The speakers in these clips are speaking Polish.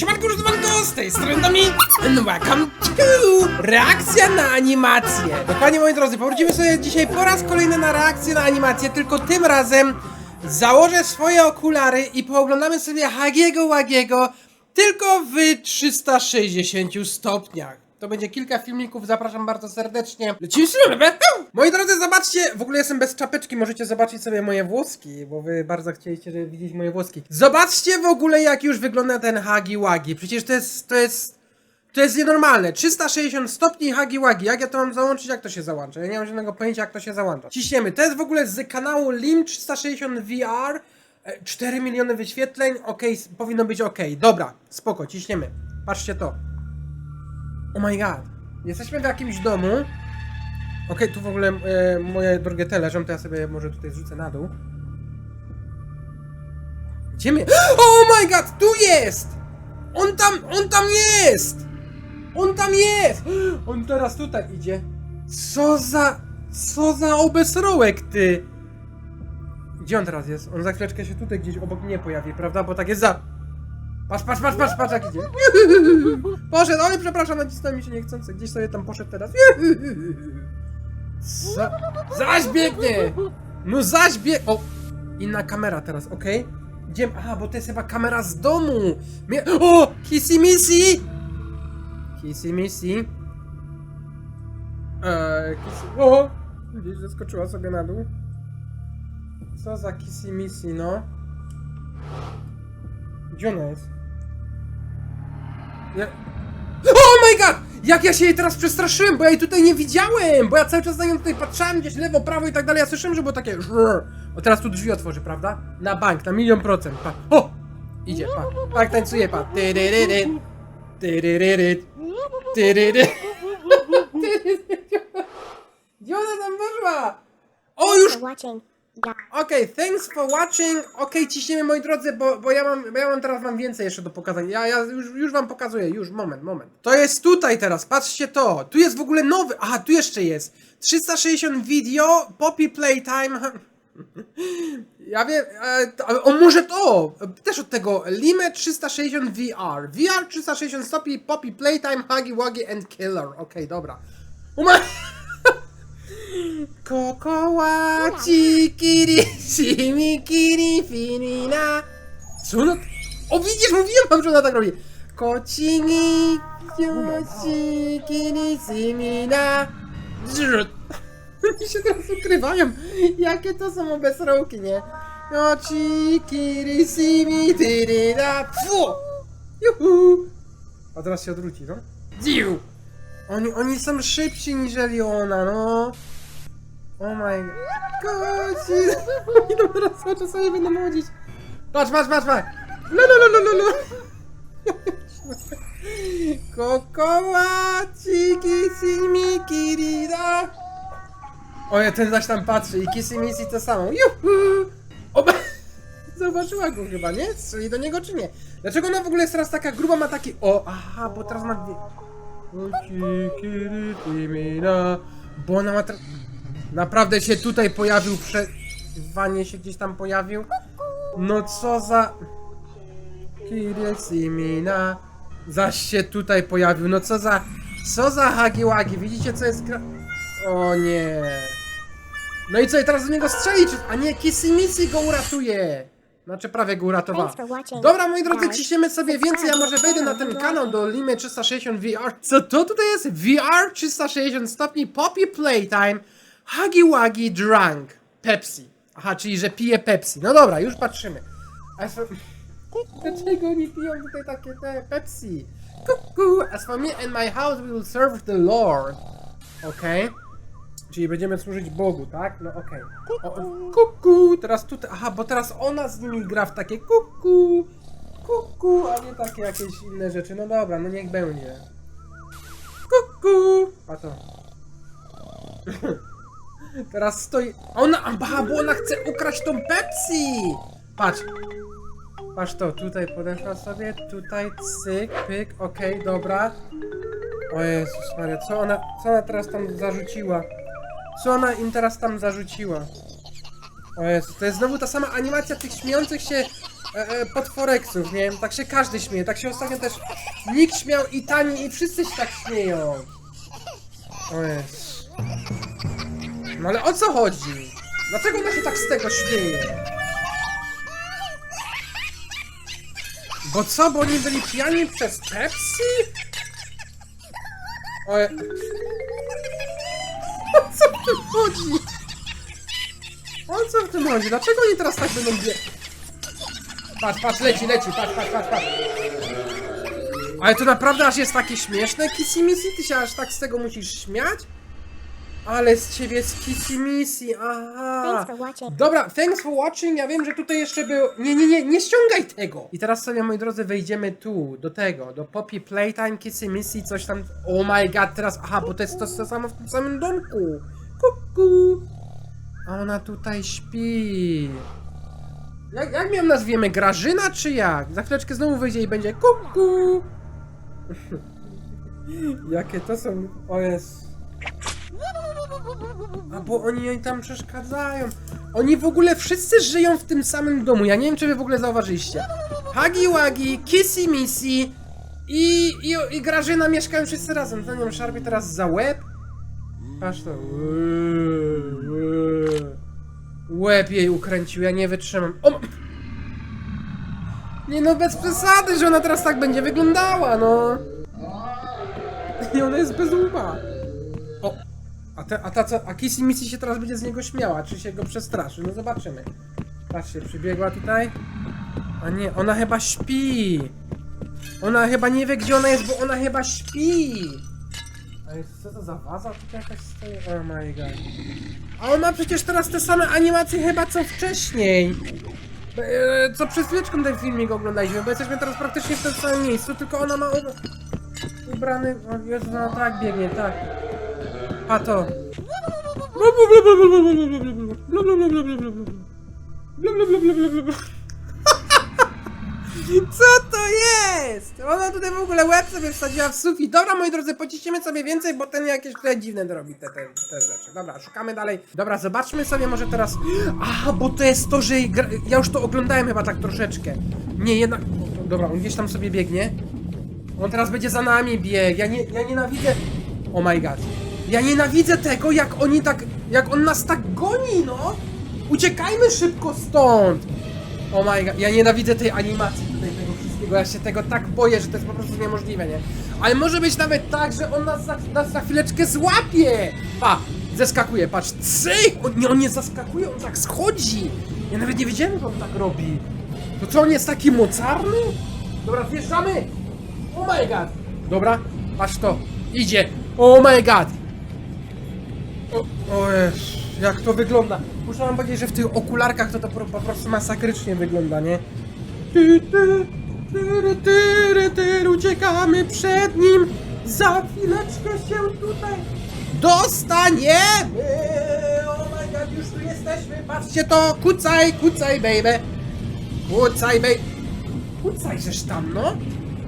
Siemanko, używanko, z tej strony Domin and welcome to reakcja na animację. Dokładnie, moi drodzy, powrócimy sobie dzisiaj po raz kolejny na reakcję na animację, tylko tym razem założę swoje okulary i pooglądamy sobie Hagiego Łagiego tylko w 360 stopniach. To będzie kilka filmików, zapraszam bardzo serdecznie. Lecimy sobie! Moi drodzy, zobaczcie, w ogóle jestem bez czapeczki, możecie zobaczyć sobie moje włoski, bo wy bardzo chcieliście, żeby widzieć moje włoski. Zobaczcie w ogóle, jak już wygląda ten Hagi Wagi. Przecież to jest, to jest, to jest nienormalne. 360 stopni Hagi Wagi. Jak ja to mam załączyć? Jak to się załącza? Ja nie mam żadnego pojęcia, jak to się załącza. Ciśniemy. To jest w ogóle z kanału Lim 360 VR. E, 4 miliony wyświetleń. S- powinno być ok. Dobra, spoko, ciśniemy. Patrzcie to. Oh my god. Jesteśmy w jakimś domu. Okej, tu w ogóle e, moje drogie te leżą, to ja sobie może tutaj zrzucę na dół. Gdzie my... Oh my god, tu jest! On tam, on tam jest! On tam jest! On teraz tutaj idzie. Co za... Co za obesrołek, ty! Gdzie on teraz jest? On za chwileczkę się tutaj gdzieś obok mnie pojawi, prawda? Bo tak jest za... Patrz, patrz, patrz, patrz, patrz jak idzie. Poszedł, oj przepraszam, nacisnąłem mi się niechcący. Gdzieś sobie tam poszedł teraz. Co? Zaś biegnie! No zaś bieg... O! Inna kamera teraz, okej? Gdzie... Aha, bo to jest chyba kamera z domu! Mie... O! Kissy Missy! Kissy Missy. Eee, kissy... O! Gdzieś zeskoczyła sobie na dół. Co za Kissy Missy, no? Gdzie ona jest? Ja... Oh my god! Jak ja się jej teraz przestraszyłem, bo ja jej tutaj nie widziałem! Bo ja cały czas na nią tutaj patrzałem gdzieś lewo, prawo i tak dalej. Ja słyszałem, że było takie. O teraz tu drzwi otworzy, prawda? Na bank, na milion procent. Pa. O! Idzie, pa. Tak tańcuje, pa. Tyryryry. Tyryryry. Tyryry. Gdzie ona tam poszła? O, już Okej, thanks for watching. Okej, ciśniemy moi drodzy, bo, bo ja mam, bo ja mam teraz wam więcej jeszcze do pokazania. Ja, ja już, już wam pokazuję, już, moment, moment. To jest tutaj teraz, patrzcie to. Tu jest w ogóle nowy, aha, tu jeszcze jest. 360 video, Poppy Playtime. Ja wiem, e, o może to, też od tego, Lime 360 VR. VR 360 stopni, Poppy Playtime, Huggy Wuggy and Killer. Okej, dobra. Uma... Kokoła, cikiri, shimi, kiri, finina. Co ona... O widzisz, mówiłem wam, że ona tak robi. Yoshi, kiri, simina. Zrut. Oni się teraz ukrywają. Jakie to są obesrołki, nie? Yoshi, kiri, simi, tirina. Fu! Juhu! A teraz się odwróci, no? Dziu! Oni, oni są szybsi niżeli ona, no. Oh my god. Tam teraz cały czas sobie będą chodzić. Patrz, patrz, patrz, patrz. No, no, no, no, no, no. Kokoła, ciki, simi, kirida. O, ja ten zaś tam patrzy i kissy missy to samo. Juhu! Oba... Zauważyła go chyba, nie? Strzeli do niego czy nie? Dlaczego ona w ogóle jest teraz taka gruba, ma taki... O, aha, bo teraz ma... Bo ona ma... Naprawdę się tutaj pojawił prze... W się gdzieś tam pojawił? No co za... Kirisimina. Zaś się tutaj pojawił. No co za... Co za hagiłagi. Widzicie co jest gra... O nie. No i co, i teraz do niego strzelić? A nie, Kissimisi go uratuje. Znaczy prawie go uratowała. Dobra, moi drodzy, ciśniemy sobie więcej, ja może wejdę na ten kanał do Limy 360 VR. Co to tutaj jest? VR 360 stopni, Poppy Playtime, Huggy Wuggy Drunk, Pepsi. Aha, czyli że pije Pepsi. No dobra, już patrzymy. Dlaczego oni piją tutaj takie te Pepsi? Kuku. As for me and my house we will serve the Lord. Okej. Czyli będziemy służyć Bogu, tak? No okej. O, Kuku! Teraz tutaj. Aha, bo teraz ona z nimi gra w takie kuku! Kuku, a nie takie jakieś inne rzeczy. No dobra, no niech będzie. Kuku! A to. Teraz stoi. Ona. Aha, bo ona chce ukraść tą Pepsi! Patrz. Patrz to, tutaj podeszła sobie, tutaj cyk, pyk, okej, dobra. O Jezus Maria, co ona, co ona teraz tam zarzuciła? Co ona im teraz tam zarzuciła? O Jezu, to jest znowu ta sama animacja tych śmiejących się e, e, potworeksów, nie? Tak się każdy śmieje, tak się ostatnio też Nick śmiał i Tani i wszyscy się tak śmieją. O jest. No ale o co chodzi? Dlaczego ona się tak z tego śmieje? Bo co, bo oni byli pijani przez Pepsi? Oj. O co w tym chodzi? O co w tym chodzi? Dlaczego oni teraz tak będą bie... Patrz, patrz, leci, leci, patrz, patrz, patrz, patrz. Ale to naprawdę aż jest takie śmieszne, Kissy Missy? Ty się aż tak z tego musisz śmiać? Ale z ciebie jest Kissy Missy, aha. Thanks for watching. Dobra, thanks for watching. Ja wiem, że tutaj jeszcze był. Nie, nie, nie, nie ściągaj tego! I teraz sobie, moi drodzy, wejdziemy tu, do tego, do Poppy Playtime, Kissy Missy, coś tam. Oh my god, teraz. Aha, bo to jest to, to samo w tym samym domku. Kuku. A ona tutaj śpi. Jak, jak ją nazwiemy? Grażyna czy jak? Za chwileczkę znowu wyjdzie i będzie kuku. Jakie to są. O jest. A bo oni tam przeszkadzają. Oni w ogóle wszyscy żyją w tym samym domu. Ja nie wiem, czy wy w ogóle zauważyliście. Hagi Wagi, Kissy Missy i, i, i Grażyna mieszkają wszyscy razem. To nie szarpie teraz za łeb. Patrz to. Łeb jej ukręcił, ja nie wytrzymam. O! Nie no, bez przesady, że ona teraz tak będzie wyglądała, no. I ona jest bez łba. Te, a ta co? A Kissy Missy się teraz będzie z niego śmiała, czy się go przestraszy? No zobaczymy. Patrzcie, przybiegła tutaj. A nie, ona chyba śpi. Ona chyba nie wie, gdzie ona jest, bo ona chyba śpi. A jest, co to za waza tutaj jakaś stoi? Oh my god. A on ma przecież teraz te same animacje chyba co wcześniej. E, Co przed chwileczką ten filmik oglądaliśmy, bo jesteśmy teraz praktycznie w tym samym miejscu, tylko ona ma ubrany... O Jezu, no tak biegnie, tak. A to. Co to jest? Ona tutaj w ogóle łeb sobie wsadziła w sufit. Dobra, moi drodzy, pociśniemy sobie więcej, bo ten jakieś tutaj dziwne robi te, te, te rzeczy. Dobra, szukamy dalej. Dobra, zobaczmy sobie może teraz... Aha, bo to jest to, że ja już to oglądałem chyba tak troszeczkę. Nie, jednak... Dobra, on gdzieś tam sobie biegnie. On teraz będzie za nami bieg. Ja, nie, ja nienawidzę. Oh my god. Ja nienawidzę tego, jak oni tak. Jak on nas tak goni, no! Uciekajmy szybko stąd! Oh my god. Ja nienawidzę tej animacji tutaj, tego wszystkiego. Ja się tego tak boję, że to jest po prostu niemożliwe, nie? Ale może być nawet tak, że on nas za, nas za chwileczkę złapie! Pa! Zeskakuje, patrz. Cyk! On nie, on nie zaskakuje, on tak schodzi! Ja nawet nie wiedziałem, że on tak robi. To co, on jest taki mocarny? Dobra, zjeżdżamy! Oh my god! Dobra, patrz to. Idzie. Oh my god! O, o jak to wygląda. Muszę wam powiedzieć, że w tych okularkach to to po, prostu masakrycznie wygląda, nie? Ty, ty, tyry, tyry, uciekamy przed nim. Za chwileczkę się tutaj dostaniemy. Oh my god, już tu jesteśmy. Patrzcie to. Kucaj, kucaj, baby. Kucaj, baby. Kucaj, żeż tam, no.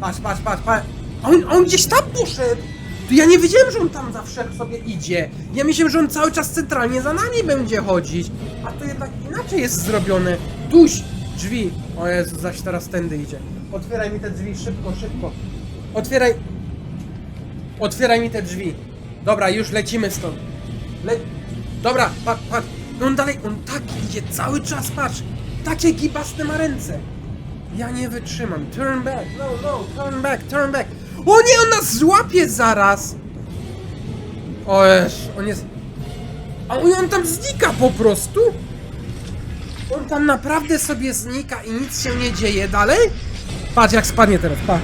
Patrz, patrz, patrz, patrz. On, on gdzieś tam poszedł. To ja nie wiedziałem, że on tam zawsze sobie idzie. Ja myślałem, że on cały czas centralnie za nami będzie chodzić. A to jednak inaczej jest zrobione. Duś! Drzwi. O Jezu, zaś teraz tędy idzie. Otwieraj mi te drzwi, szybko, szybko. Otwieraj. Otwieraj mi te drzwi. Dobra, już lecimy stąd. Le... Dobra, patrz, patrz. On dalej, on tak idzie cały czas, patrz. Takie gibaste ma ręce. Ja nie wytrzymam. Turn back, no, no, turn back, turn back. O nie, on nas złapie zaraz! O Jeż, on jest... A on tam znika po prostu? On tam naprawdę sobie znika i nic się nie dzieje dalej? Patrz jak spadnie teraz, pa.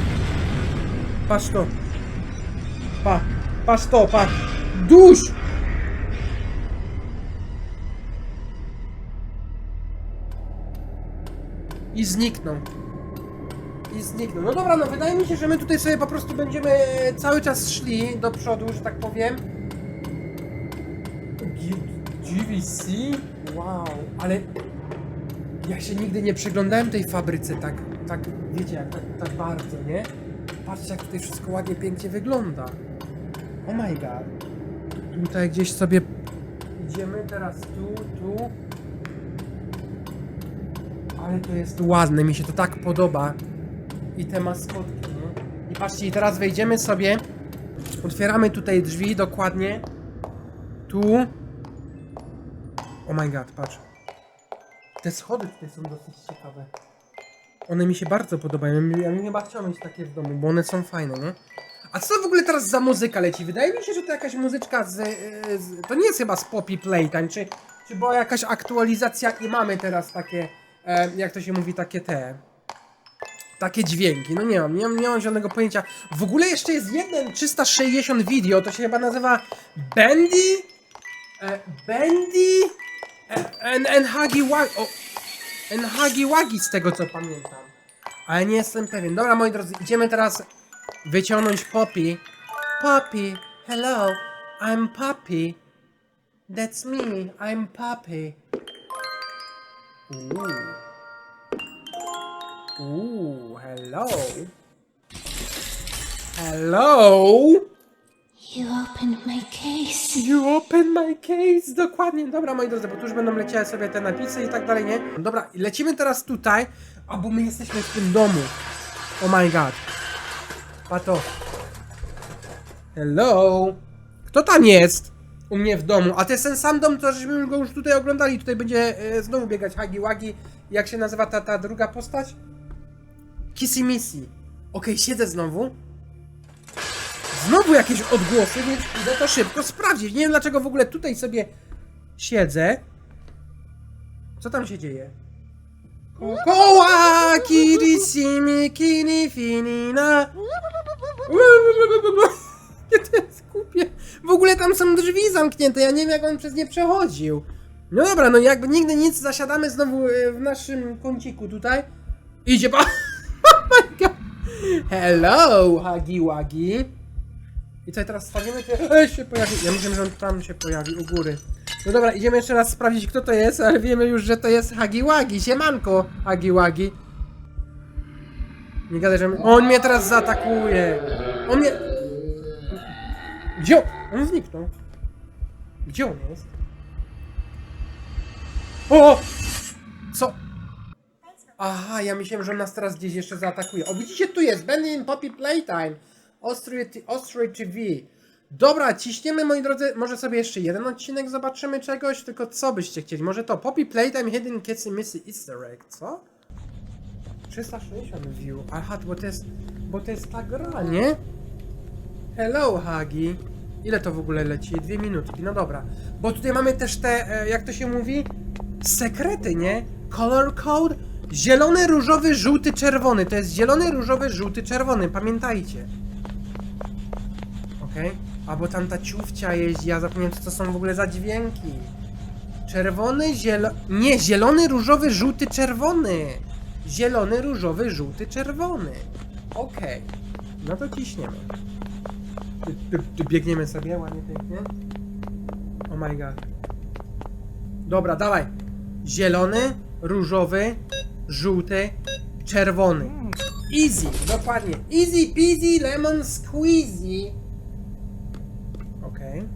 Patrz to. Pa, patrz to, pa. Duś! I zniknął. I zniknął. No dobra, no wydaje mi się, że my tutaj sobie po prostu będziemy cały czas szli do przodu, że tak powiem. G- GVC? Wow, ale ja się nigdy nie przyglądałem tej fabryce tak, tak, wiecie, jak, tak, tak bardzo, nie? Patrzcie, jak tutaj wszystko ładnie, pięknie wygląda. Oh my god. Tutaj gdzieś sobie idziemy teraz tu, tu. ale to jest ładne, mi się to tak podoba. I te maskotki, nie? I patrzcie, i teraz wejdziemy sobie, otwieramy tutaj drzwi dokładnie. Tu. Oh my god, patrz. Te schody tutaj są dosyć ciekawe. One mi się bardzo podobają. Ja bym chyba chciał mieć takie w domu, bo one są fajne, nie? A co w ogóle teraz za muzyka leci? Wydaje mi się, że to jakaś muzyczka z... e, z to nie jest chyba z Poppy Playtime, czy, czy była jakaś aktualizacja i mamy teraz takie, e, jak to się mówi, takie te... Takie dźwięki, no nie mam, nie mam, nie mam żadnego pojęcia. W ogóle jeszcze jest jeden 360 video, to się chyba nazywa Bendy? E, Bendy? E, en, en Hagi Wagi, o, en Hagi Wagi z tego co pamiętam. Ale nie jestem pewien. Dobra, moi drodzy, idziemy teraz wyciągnąć Poppy. Poppy, hello, I'm Poppy. That's me, I'm Poppy. Ooh. Ooh, hello. Hello. You opened my case. You open my case. Dokładnie. Dobra, moi drodzy, bo tu już będą leciały sobie te napisy i tak dalej, nie? Dobra, lecimy teraz tutaj, a bo my jesteśmy w tym domu. Oh my god. Pato. Hello. Kto tam jest? U mnie w domu. A to jest ten sam dom, to żeśmy go już tutaj oglądali. Tutaj będzie e, znowu biegać Hagi Wagi. Jak się nazywa ta, ta druga postać? Kissy Missy. Okej, siedzę znowu. Znowu jakieś odgłosy, więc idę to szybko sprawdzić. Nie wiem dlaczego w ogóle tutaj sobie siedzę. Co tam się dzieje? Koła, kiri, simi, kini, finina. Nie, to jest głupie. W ogóle tam są drzwi zamknięte, ja nie wiem jak on przez nie przechodził. No dobra, no jakby nigdy nic, zasiadamy znowu e, w naszym kąciku tutaj. Idzie pa... Hello, Hagi Wagi. I co, teraz stawimy się... Ej, się pojawi... Ja myślałem, że on tam się pojawi, u góry. No dobra, idziemy jeszcze raz sprawdzić, kto to jest, ale wiemy już, że to jest Hagiwagi. Siemanko, Hagiwagi. Nie gadaj, że... On mnie teraz zaatakuje. On mnie... Gdzie on? On zniknął. Gdzie on jest? O! Aha, ja myślałem, że on nas teraz gdzieś jeszcze zaatakuje. O, widzicie, tu jest. Bendy in Poppy Playtime. Ostry, Ostry TV. Dobra, ciśniemy, moi drodzy. Może sobie jeszcze jeden odcinek zobaczymy czegoś, tylko co byście chcieli? Może to Poppy Playtime Hidden Kissy Missy Easter Egg, co? 360 view. Aha, bo to jest, bo to jest ta gra, nie? Hello, Hagi. Ile to w ogóle leci? Dwie minutki, no dobra. Bo tutaj mamy też te, e, jak to się mówi? Sekrety, nie? Color code? Zielony, różowy, żółty, czerwony. To jest zielony, różowy, żółty, czerwony. Pamiętajcie. Okej. A bo tam ta ciufcia jeździ, ja zapomniałem co to są w ogóle za dźwięki. Czerwony, zielony... Nie, zielony, różowy, żółty, czerwony. Zielony, różowy, żółty, czerwony. Okej. No to ciśniemy. Biegniemy sobie ładnie, pięknie. Oh my god. Dobra, dawaj. Zielony, różowy, żółty, czerwony. Easy, dokładnie. Easy peasy lemon squeezy. Okej.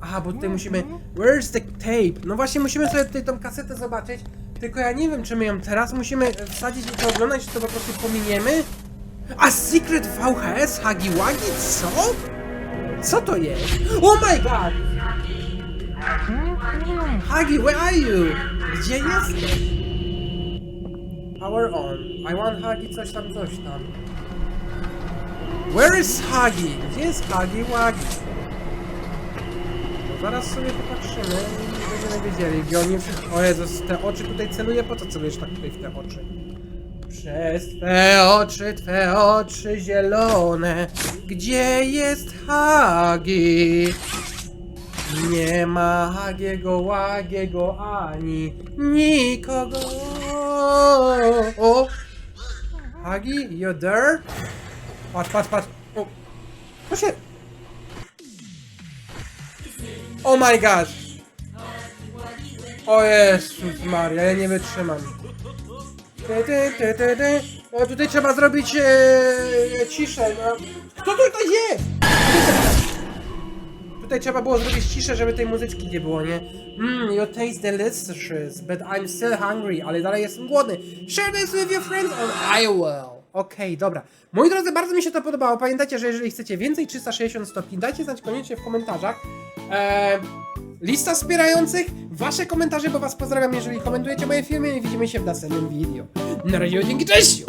Aha, bo tutaj musimy... Where's the tape? No właśnie, musimy sobie tutaj tą kasetę zobaczyć. Tylko ja nie wiem, czy my ją teraz musimy wsadzić i to oglądać, czy to po prostu pominiemy. A Secret VHS Hagiwagi? Co? Co to jest? Oh my god! Hagi, where are you? Gdzie jesteś? Power on. I want Hagi coś tam, coś tam. Where is Hagi? Gdzie jest Hagi Wagi? No zaraz sobie popatrzymy i będziemy wiedzieli, gdzie oni. O Jezus, te oczy tutaj celuje, po co celujesz tak tutaj w te oczy? Przez twe oczy, twe oczy zielone, gdzie jest Hagi? Nie ma Hagiego, Łagiego, ani nikogo. O! Hagi, you there? Patrz, patrz, patrz. O! Co się... Oh my gosh! O Jezus Maria, ja nie wytrzymam. Ty, ty, ty, ty, ty. No tutaj trzeba zrobić e, ciszę, no. Kto tutaj jest? Tutaj trzeba było zrobić ciszę, żeby tej muzyczki nie było, nie? Mmm, your taste delicious, but I'm still hungry, ale dalej jestem głodny. Share this with your friends on I will. Okej, dobra. Moi drodzy, bardzo mi się to podobało. Pamiętajcie, że jeżeli chcecie więcej 360 stopni, dajcie znać koniecznie w komentarzach. Eee, lista wspierających, wasze komentarze, bo was pozdrawiam, jeżeli komentujecie moje filmy i widzimy się w następnym video. Na razie, dzięki, cześć!